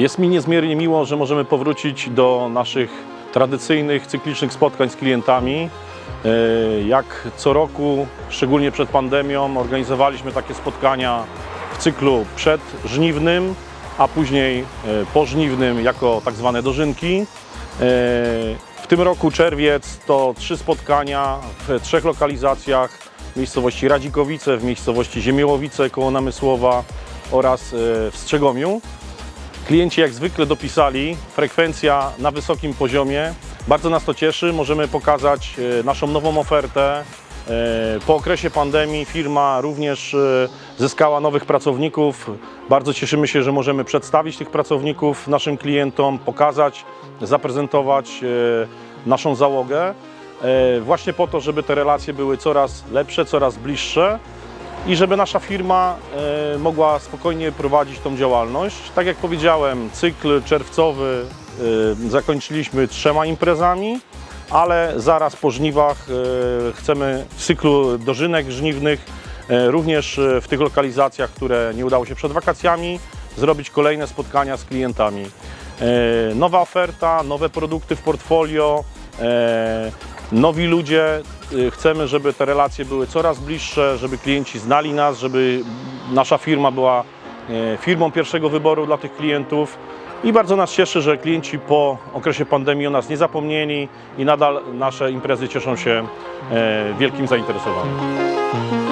Jest mi niezmiernie miło, że możemy powrócić do naszych tradycyjnych, cyklicznych spotkań z klientami. E, Jak co roku, szczególnie przed pandemią, organizowaliśmy takie spotkania w cyklu przedżniwnym, a później e, pożniwnym jako tak zwane dożynki. E, W tym roku czerwiec to trzy spotkania w trzech lokalizacjach w miejscowości Radzikowice, w miejscowości Ziemiełowice koło Namysłowa oraz w Strzegomiu. Klienci jak zwykle dopisali, frekwencja na wysokim poziomie. Bardzo nas to cieszy, możemy pokazać e, naszą nową ofertę. E, Po okresie pandemii firma również e, zyskała nowych pracowników. Bardzo cieszymy się, że możemy przedstawić tych pracowników naszym klientom, pokazać, zaprezentować naszą załogę. Właśnie po to, żeby te relacje były coraz lepsze, coraz bliższe i żeby nasza firma e, mogła spokojnie prowadzić tą działalność. Tak jak powiedziałem, cykl czerwcowy e, zakończyliśmy trzema imprezami, ale zaraz po żniwach e, chcemy w cyklu dożynek żniwnych, również w tych lokalizacjach, które nie udało się przed wakacjami, zrobić kolejne spotkania z klientami. Nowa oferta, nowe produkty w portfolio, nowi ludzie. Y, Chcemy, żeby te relacje były coraz bliższe, żeby klienci znali nas, żeby nasza firma była e, firmą pierwszego wyboru dla tych klientów. I bardzo nas cieszy, że klienci po okresie pandemii o nas nie zapomnieli i nadal nasze imprezy cieszą się e, wielkim zainteresowaniem.